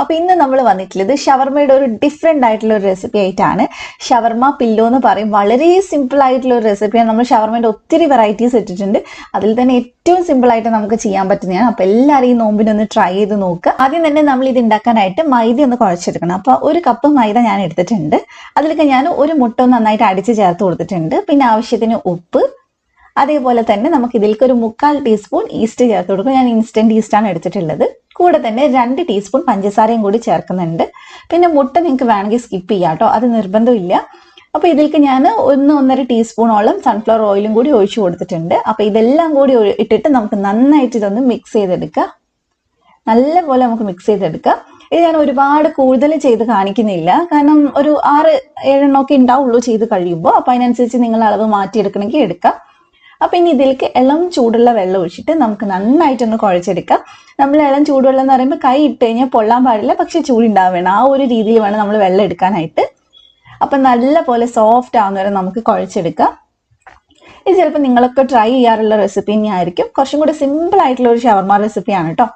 അപ്പൊ ഇന്ന് നമ്മൾ വന്നിട്ടുള്ളത് ഷവർമയുടെ ഒരു ഡിഫറെന്റ് ആയിട്ടുള്ള ഒരു റെസിപ്പി ആയിട്ടാണ്. ഷവർമ പില്ലോ എന്ന് പറയും. വളരെ സിമ്പിൾ ആയിട്ടുള്ള ഒരു റെസിപ്പിയാണ് നമ്മൾ ഷവർമയുടെ ഒത്തിരി വെറൈറ്റീസ് ഇട്ടിട്ടുണ്ട്. അതിൽ തന്നെ ഏറ്റവും സിമ്പിൾ ആയിട്ട് നമുക്ക് ചെയ്യാൻ പറ്റുന്നതാണ്. അപ്പൊ എല്ലാവരും ഈ നോമ്പിനൊന്ന് ട്രൈ ചെയ്ത് നോക്കുക ആദ്യം തന്നെ നമ്മൾ ഇത് ഉണ്ടാക്കാനായിട്ട് മൈദ ഒന്ന് കുഴച്ചെടുക്കണം. അപ്പൊ ഒരു കപ്പ് മൈദ ഞാൻ എടുത്തിട്ടുണ്ട്. അതിലൊക്കെ ഞാൻ ഒരു മുട്ട നന്നായിട്ട് അടിച്ച് ചേർത്ത് കൊടുത്തിട്ടുണ്ട്. പിന്നെ ആവശ്യത്തിന് ഉപ്പ്. അതേപോലെ തന്നെ നമുക്ക് ഇതിലേക്ക് ഒരു മുക്കാൽ ടീസ്പൂൺ ഈസ്റ്റ് ചേർത്ത് കൊടുക്കും ഞാൻ ഇൻസ്റ്റന്റ് ഈസ്റ്റാണ് എടുത്തിട്ടുള്ളത്. കൂടെ തന്നെ രണ്ട് ടീസ്പൂൺ പഞ്ചസാരയും കൂടി ചേർക്കുന്നുണ്ട്. പിന്നെ മുട്ട നിങ്ങൾക്ക് വേണമെങ്കിൽ സ്കിപ്പ് ചെയ്യാം കേട്ടോ അത് നിർബന്ധമില്ല. അപ്പോൾ ഇതിലേക്ക് ഞാൻ ഒന്ന് ഒന്നര ടീസ്പൂണോളം സൺഫ്ലവർ ഓയിലും കൂടി ഒഴിച്ചു കൊടുത്തിട്ടുണ്ട്. അപ്പോൾ ഇതെല്ലാം കൂടി ഇട്ടിട്ട് നമുക്ക് നന്നായിട്ട് ഇതൊന്ന് മിക്സ് ചെയ്തെടുക്കാം. നല്ലപോലെ നമുക്ക് മിക്സ് ചെയ്തെടുക്കാം. ഇത് ഞാൻ ഒരുപാട് കൂടുതൽ ചെയ്ത് കാണിക്കുന്നില്ല. കാരണം ഒരു ആറ് ഏഴെണ്ണമൊക്കെ ഉണ്ടാവുള്ളൂ ചെയ്ത് കഴിയുമ്പോൾ. അപ്പോൾ അതിനനുസരിച്ച് നിങ്ങൾ അളവ് മാറ്റിയെടുക്കണമെങ്കിൽ എടുക്കാം. അപ്പൊ ഇനി ഇതിലേക്ക് ഇളം ചൂടുള്ള വെള്ളം ഒഴിച്ചിട്ട് നമുക്ക് നന്നായിട്ടൊന്ന് കുഴച്ചെടുക്കാം. നമ്മൾ ഇളം ചൂടുവെള്ളം എന്ന് പറയുമ്പോൾ കൈ ഇട്ട് കഴിഞ്ഞാൽ പൊള്ളാൻ പാടില്ല പക്ഷെ വേണം ആ ഒരു രീതിയിൽ വേണം നമ്മൾ വെള്ളം എടുക്കാനായിട്ട്. അപ്പൊ നല്ല പോലെ സോഫ്റ്റ് ആവുന്ന വരെ നമുക്ക് കുഴച്ചെടുക്കാം. ഇത് ചിലപ്പോൾ നിങ്ങളൊക്കെ ട്രൈ ചെയ്യാറുള്ള റെസിപ്പി തന്നെയായിരിക്കും. കുറച്ചും കൂടി സിമ്പിൾ ആയിട്ടുള്ള ഒരു ഷവർമ റെസിപ്പിയാണ് കേട്ടോ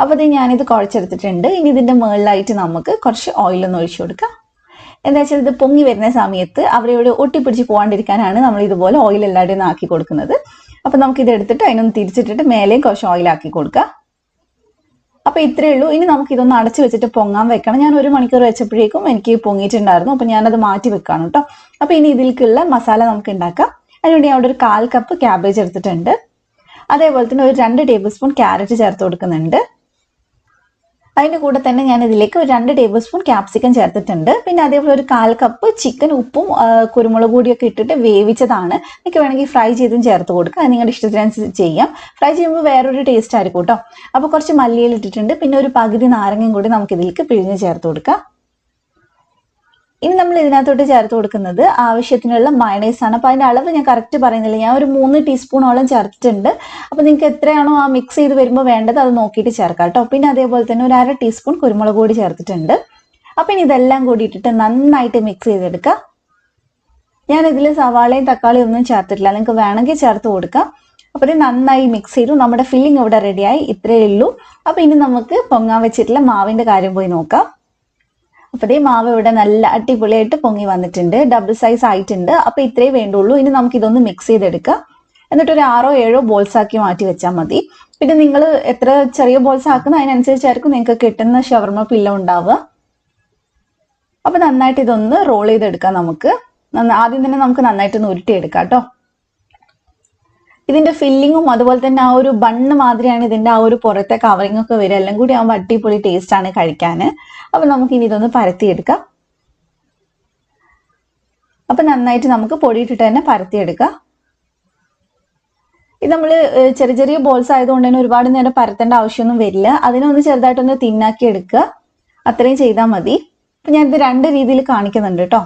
അപ്പോൾ ഇത് ഞാനിത് കുഴച്ചെടുത്തിട്ടുണ്ട്. ഇനി ഇതിന്റെ മുകളിലായിട്ട് നമുക്ക് കുറച്ച് ഓയിലൊന്ന് ഒഴിച്ചു കൊടുക്കാം. എന്താ വെച്ചാൽ ഇത് പൊങ്ങി വരുന്ന സമയത്ത് അവിടെ ഇവിടെ ഒട്ടിപ്പിടിച്ച് പോകാണ്ടിരിക്കാനാണ് നമ്മൾ ഇതുപോലെ ഓയിൽ എല്ലാവരുടെയും ആക്കി കൊടുക്കുന്നത്. അപ്പൊ നമുക്ക് ഇത് എടുത്തിട്ട് അതിനൊന്ന് തിരിച്ചിട്ടിട്ട് മേലെയും കുറച്ച് ഓയിൽ ആക്കി കൊടുക്കുക. അപ്പൊ ഇത്രയേ ഉള്ളൂ. ഇനി നമുക്ക് ഇതൊന്ന് അടച്ചു വെച്ചിട്ട് പൊങ്ങാൻ വെക്കണം. ഞാൻ ഒരു മണിക്കൂർ വെച്ചപ്പോഴേക്കും എനിക്ക് പൊങ്ങിയിട്ടുണ്ടായിരുന്നു. അപ്പൊ ഞാനത് മാറ്റി വെക്കാണ് കേട്ടോ. അപ്പൊ ഇനി ഇതിലേക്കുള്ള മസാല നമുക്ക് ഉണ്ടാക്കാം. അതിനുവേണ്ടി അവിടെ ഒരു കാൽ കപ്പ് ക്യാബേജ് എടുത്തിട്ടുണ്ട്. അതേപോലെ തന്നെ ഒരു രണ്ട് ടേബിൾ സ്പൂൺ ക്യാരറ്റ് ചേർത്ത് കൊടുക്കുന്നുണ്ട്. അതിന്റെ കൂടെ തന്നെ ഞാൻ ഇതിലേക്ക് ഒരു രണ്ട് ടേബിൾ സ്പൂൺ ക്യാപ്സിക്കം ചേർത്തിട്ടുണ്ട്. പിന്നെ അതേപോലെ ഒരു കാൽ കപ്പ് ചിക്കൻ ഉപ്പും കുരുമുളക് പൊടിയൊക്കെ ഇട്ടിട്ട് വേവിച്ചതാണ്. നിങ്ങൾക്ക് വേണമെങ്കിൽ ഫ്രൈ ചെയ്തും ചേർത്ത് കൊടുക്കുക അത് നിങ്ങളുടെ ഇഷ്ടത്തിനനുസരിച്ച് ചെയ്യാം. ഫ്രൈ ചെയ്യുമ്പോൾ വേറൊരു ടേസ്റ്റ് ആയിരിക്കും കേട്ടോ അപ്പോൾ കുറച്ച് മല്ലിയിൽ ഇട്ടിട്ടുണ്ട്. പിന്നെ ഒരു പകുതി നാരങ്ങയും കൂടി നമുക്ക് ഇതിലേക്ക് പിഴിഞ്ഞ് ചേർത്ത് കൊടുക്കാം. ഇനി നമ്മൾ ഇതിനകത്തോട്ട് ചേർത്ത് കൊടുക്കുന്നത് ആവശ്യത്തിനുള്ള മയണൈസ് ആണ്. അപ്പൊ അതിന്റെ അളവ് ഞാൻ കറക്റ്റ് പറയുന്നില്ല. ഞാൻ ഒരു മൂന്ന് ടീസ്പൂണോളം ചേർത്തിട്ടുണ്ട്. അപ്പൊ നിങ്ങൾക്ക് എത്രയാണോ ആ മിക്സ് ചെയ്ത് വരുമ്പോൾ വേണ്ടത് അത് നോക്കിയിട്ട് ചേർക്കാം കേട്ടോ. പിന്നെ അതേപോലെ തന്നെ ഒരു അര ടീസ്പൂൺ കുരുമുളക് കൂടി ചേർത്തിട്ടുണ്ട്. അപ്പൊ ഇനി ഇതെല്ലാം കൂടി ഇട്ടിട്ട് നന്നായിട്ട് മിക്സ് ചെയ്തെടുക്കുക ഞാൻ ഇതിൽ സവാളയും തക്കാളിയും ഒന്നും ചേർത്തിട്ടില്ല. നിങ്ങൾക്ക് വേണമെങ്കിൽ ചേർത്ത് കൊടുക്കാം. അപ്പോൾ ഇത് നന്നായി മിക്സ് ചെയ്തു. നമ്മുടെ ഫില്ലിംഗ് ഇവിടെ റെഡിയായി ഇത്രയേ ഉള്ളൂ. അപ്പോൾ ഇനി നമുക്ക് പൊങ്ങാൻ വെച്ചിട്ടുള്ള മാവിന്റെ കാര്യം പോയി നോക്കാം. അപ്പൊ മാവ് ഇവിടെ നല്ല അടിപൊളിയായിട്ട് പൊങ്ങി വന്നിട്ടുണ്ട്. ഡബിൾ സൈസ് ആയിട്ടുണ്ട്. അപ്പൊ ഇത്രേ വേണ്ടുള്ളൂ. ഇനി നമുക്ക് ഇതൊന്ന് മിക്സ് ചെയ്തെടുക്കാം. എന്നിട്ട് ഒരു ആറോ ഏഴോ ബോൾസ് ആക്കി മാറ്റി വെച്ചാൽ മതി. പിന്നെ നിങ്ങൾ എത്ര ചെറിയ ബോൾസ് ആക്കുന്ന അതിനനുസരിച്ചായിരിക്കും നിങ്ങൾക്ക് കിട്ടുന്ന ഷവർമ പില്ല ഉണ്ടാവുക. അപ്പൊ നന്നായിട്ട് ഇതൊന്ന് റോൾ ചെയ്തെടുക്കാം നമുക്ക്. ആദ്യം തന്നെ നമുക്ക് നന്നായിട്ട് ഒന്ന് ഉരുട്ടിയെടുക്കാം കേട്ടോ. ഇതിന്റെ ഫില്ലിങ്ങും അതുപോലെ തന്നെ ആ ഒരു ബണ്ണ് മാതിരിയാണ് ഇതിന്റെ ആ ഒരു പുറത്തെ കവറിംഗ് ഒക്കെ വരിക. എല്ലാം കൂടി ആകുമ്പോൾ അടിപൊളി ടേസ്റ്റ് ആണ് കഴിക്കാൻ അപ്പൊ നമുക്ക് ഇനി ഇതൊന്ന് പരത്തിയെടുക്കാം. അപ്പൊ നന്നായിട്ട് നമുക്ക് പൊടിയിട്ടിട്ട് തന്നെ പരത്തിയെടുക്കാം. ഇത് നമ്മൾ ചെറിയ ചെറിയ ബോൾസ് ആയതുകൊണ്ട് തന്നെ ഒരുപാട് നേരം പരത്തേണ്ട ആവശ്യമൊന്നും വരില്ല. അതിനൊന്ന് ചെറുതായിട്ടൊന്ന് തിന്നാക്കി എടുക്കുക. അത്രയും ചെയ്താൽ മതി. അപ്പൊ ഞാനിത് രണ്ട് രീതിയിൽ കാണിക്കുന്നുണ്ട് കേട്ടോ.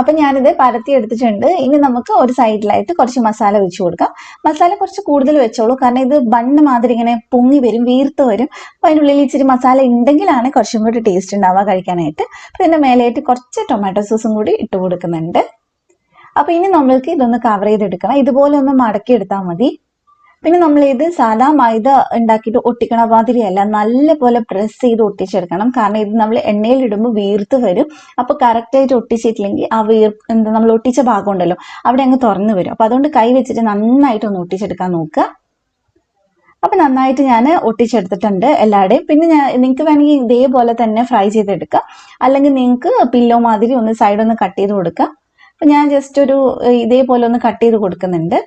അപ്പൊ ഞാനിത് പരത്തി എടുത്തിട്ടുണ്ട്. ഇനി നമുക്ക് ഒരു സൈഡിലായിട്ട് കുറച്ച് മസാല വെച്ച് കൊടുക്കാം. മസാല കുറച്ച് കൂടുതൽ വെച്ചോളൂ. കാരണം ഇത് ബണ്ണ് മാതിരി ഇങ്ങനെ പൊങ്ങി വരും വീർത്ത് വരും. അപ്പൊ അതിനുള്ളിൽ ഇച്ചിരി മസാല ഉണ്ടെങ്കിലാണ് കുറച്ചും കൂടി ടേസ്റ്റ് ഉണ്ടാവുക കഴിക്കാനായിട്ട്. അപ്പൊ ഇതിന്റെ മേലെയായിട്ട് കുറച്ച് ടൊമാറ്റോ സോസും കൂടി ഇട്ട് കൊടുക്കുന്നുണ്ട്. അപ്പൊ ഇനി നമ്മൾക്ക് ഇതൊന്ന് കവർ ചെയ്തെടുക്കണം. ഇതുപോലെ ഒന്ന് മടക്കി എടുത്താൽ മതി. പിന്നെ നമ്മൾ ഇത് സാധാ മൈദ ഉണ്ടാക്കിയിട്ട് ഒട്ടിക്കണ മാതിരിയല്ല. നല്ലപോലെ പ്രസ് ചെയ്ത് ഒട്ടിച്ചെടുക്കണം. കാരണം ഇത് നമ്മൾ എണ്ണയിൽ ഇടുമ്പോൾ വീർത്ത് വരും. അപ്പൊ കറക്റ്റായിട്ട് ഒട്ടിച്ചിട്ടില്ലെങ്കിൽ ആ വീർ എന്താ നമ്മൾ ഒട്ടിച്ച ഭാഗം ഉണ്ടല്ലോ അവിടെ അങ്ങ് തുറന്നു വരും. അപ്പൊ അതുകൊണ്ട് കൈ വെച്ചിട്ട് നന്നായിട്ട് ഒന്ന് ഒട്ടിച്ചെടുക്കാൻ നോക്കുക. അപ്പൊ നന്നായിട്ട് ഞാൻ ഒട്ടിച്ചെടുത്തിട്ടുണ്ട് എല്ലാവരുടെയും. പിന്നെ ഞാൻ നിങ്ങൾക്ക് വേണമെങ്കിൽ ഇതേപോലെ തന്നെ ഫ്രൈ ചെയ്തെടുക്കാം. അല്ലെങ്കിൽ നിങ്ങൾക്ക് പില്ലോ മാതിരി ഒന്ന് സൈഡ് ഒന്ന് കട്ട് ചെയ്ത് കൊടുക്കാം. അപ്പൊ ഞാൻ ജസ്റ്റ് ഒരു ഇതേപോലെ ഒന്ന് കട്ട് ചെയ്ത് കൊടുക്കുന്നുണ്ട്.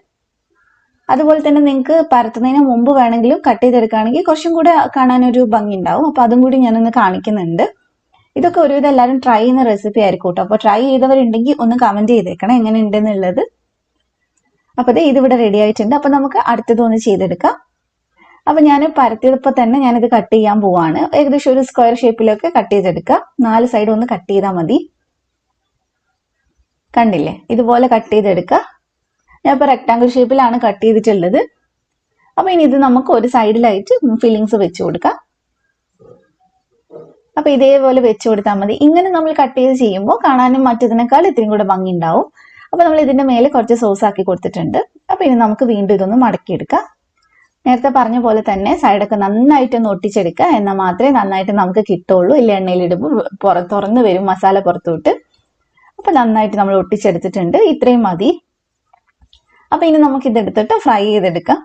അതുപോലെ തന്നെ നിങ്ങൾക്ക് പരത്തുന്നതിന് മുമ്പ് വേണമെങ്കിലും കട്ട് ചെയ്തെടുക്കുകയാണെങ്കിൽ കുറച്ചും കൂടെ കാണാനൊരു ഭംഗി ഉണ്ടാവും അപ്പൊ അതും കൂടി ഞാനൊന്ന് കാണിക്കുന്നുണ്ട്. ഇതൊക്കെ ഒരുവിധം എല്ലാവരും ട്രൈ ചെയ്യുന്ന റെസിപ്പി ആയിരിക്കും കേട്ടോ. അപ്പോൾ ട്രൈ ചെയ്തവരുണ്ടെങ്കിൽ ഒന്ന് കമന്റ് ചെയ്തേക്കണം എങ്ങനെ ഉണ്ടെന്നുള്ളത് അപ്പൊ ദേ ഇതിവിടെ റെഡി ആയിട്ടുണ്ട്. അപ്പൊ നമുക്ക് അടുത്തതൊന്ന് ചെയ്തെടുക്കാം. അപ്പൊ ഞാൻ പരത്തിയപ്പോൾ തന്നെ ഞാനിത് കട്ട് ചെയ്യാൻ പോവാണ്. ഏകദേശം ഒരു സ്ക്വയർ ഷേപ്പിലൊക്കെ കട്ട് ചെയ്തെടുക്കുക നാല് സൈഡ് ഒന്ന് കട്ട് ചെയ്താൽ മതി. കണ്ടില്ലേ? ഇതുപോലെ കട്ട് ചെയ്തെടുക്കുക ഞാൻ ഇപ്പോൾ റെക്ടാങ്കിൾ ഷേപ്പിലാണ് കട്ട് ചെയ്തിട്ടുള്ളത്. അപ്പൊ ഇനി ഇത് നമുക്ക് ഒരു സൈഡിലായിട്ട് ഫില്ലിങ്സ് വെച്ച് കൊടുക്കാം. അപ്പൊ ഇതേപോലെ വെച്ച് കൊടുത്താൽ മതി. ഇങ്ങനെ നമ്മൾ കട്ട് ചെയ്ത് ചെയ്യുമ്പോൾ കാണാനും മറ്റതിനേക്കാൾ ഇത്രയും കൂടെ ഭംഗി ഉണ്ടാവും. അപ്പൊ നമ്മൾ ഇതിന്റെ മേലെ കുറച്ച് സോസ് ആക്കി കൊടുത്തിട്ടുണ്ട്. അപ്പൊ ഇനി നമുക്ക് വീണ്ടും ഇതൊന്ന് മടക്കിയെടുക്കാം. നേരത്തെ പറഞ്ഞ പോലെ തന്നെ സൈഡൊക്കെ നന്നായിട്ട് ഒന്ന് ഒട്ടിച്ചെടുക്കുക. എന്നാൽ മാത്രമേ നന്നായിട്ട് നമുക്ക് കിട്ടുള്ളൂ ഇല്ല എണ്ണയിലിടുമ്പോൾ പുറ തുറന്ന് വരും മസാല പുറത്തോട്ട്. അപ്പൊ നന്നായിട്ട് നമ്മൾ ഒട്ടിച്ചെടുത്തിട്ടുണ്ട്. ഇത്രയും മതി. അപ്പൊ ഇനി നമുക്ക് ഇതെടുത്തിട്ട് ഫ്രൈ ചെയ്തെടുക്കാം.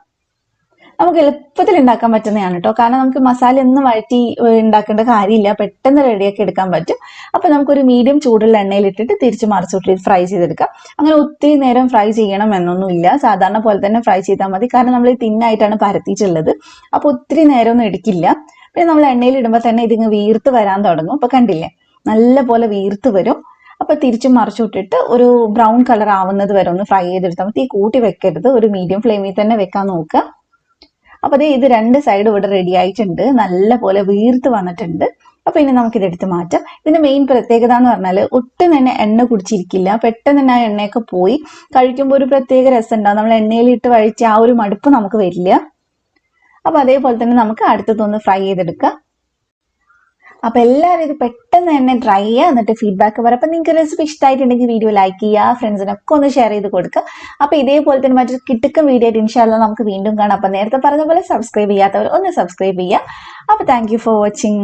നമുക്ക് എളുപ്പത്തിൽ ഉണ്ടാക്കാൻ പറ്റുന്നതാണ് കേട്ടോ കാരണം നമുക്ക് മസാല ഒന്നും വഴറ്റി ഉണ്ടാക്കേണ്ട കാര്യമില്ല. പെട്ടെന്ന് റെഡിയാക്കി എടുക്കാൻ പറ്റും. അപ്പൊ നമുക്കൊരു മീഡിയം ചൂടുള്ള എണ്ണയിൽ ഇട്ടിട്ട് തിരിച്ച് മറിച്ചിട്ട് ഫ്രൈ ചെയ്തെടുക്കാം. അങ്ങനെ ഒത്തിരി നേരം ഫ്രൈ ചെയ്യണം എന്നൊന്നുമില്ല. സാധാരണ പോലെ തന്നെ ഫ്രൈ ചെയ്താൽ മതി. കാരണം നമ്മൾ തിന്നായിട്ടാണ് പരത്തിയിട്ടുള്ളത്. അപ്പൊ ഒത്തിരി നേരമൊന്നും എടുക്കില്ല. പിന്നെ നമ്മൾ എണ്ണയിൽ ഇടുമ്പോൾ തന്നെ ഇതിങ്ങ് വീർത്ത് വരാൻ തുടങ്ങും. അപ്പൊ കണ്ടില്ലേ? നല്ല പോലെ വീർത്ത് വരും. അപ്പൊ തിരിച്ചും മറിച്ചിട്ടിട്ട് ഒരു ബ്രൗൺ കളർ ആവുന്നത് വരെ ഒന്ന് ഫ്രൈ ചെയ്തെടുത്താൽ മതി. കൂട്ടി വെക്കരുത്. ഒരു മീഡിയം ഫ്ലെയിമിൽ തന്നെ വെക്കാൻ നോക്കുക. അപ്പൊ ദേ ഇത് രണ്ട് സൈഡും ഇവിടെ റെഡി ആയിട്ടുണ്ട്. നല്ല പോലെ വീർത്ത് വന്നിട്ടുണ്ട്. അപ്പൊ ഇനി നമുക്ക് ഇതെടുത്ത് മാറ്റാം. ഇതിന്റെ മെയിൻ പ്രത്യേകത എന്ന് പറഞ്ഞാൽ ഒട്ടും തന്നെ എണ്ണ കുടിച്ചിരിക്കില്ല. പെട്ടെന്ന് തന്നെ ആ എണ്ണയൊക്കെ പോയി. കഴിക്കുമ്പോൾ ഒരു പ്രത്യേക രസം ഉണ്ടാവും. നമ്മൾ എണ്ണയിലിട്ട് വഴിച്ച് ആ ഒരു മടുപ്പ് നമുക്ക് വരില്ല. അപ്പൊ അതേപോലെ തന്നെ നമുക്ക് അടുത്തതൊന്ന് ഫ്രൈ ചെയ്തെടുക്കാം. അപ്പൊ എല്ലാവരും ഇത് പെട്ടെന്ന് തന്നെ ട്രൈ ചെയ്യുക എന്നിട്ട് ഫീഡ്ബാക്ക് പറയാം അപ്പൊ നിങ്ങൾക്ക് റെസിപ്പി ഇഷ്ടമായിട്ടുണ്ടെങ്കിൽ വീഡിയോ ലൈക്ക് ചെയ്യുക ഫ്രണ്ട്സിനൊക്കെ ഒന്ന് ഷെയർ ചെയ്ത് കൊടുക്കുക. അപ്പൊ ഇതേപോലെ തന്നെ മറ്റൊരു കിട്ടുക്കും വീഡിയോ ആയിട്ട് ഇൻഷാല്ല നമുക്ക് വീണ്ടും കാണാം. അപ്പൊ നേരത്തെ പറഞ്ഞ പോലെ സബ്സ്ക്രൈബ് ചെയ്യാത്തവർ ഒന്ന് സബ്സ്ക്രൈബ് ചെയ്യുക. അപ്പൊ താങ്ക് ഫോർ വാച്ചിങ്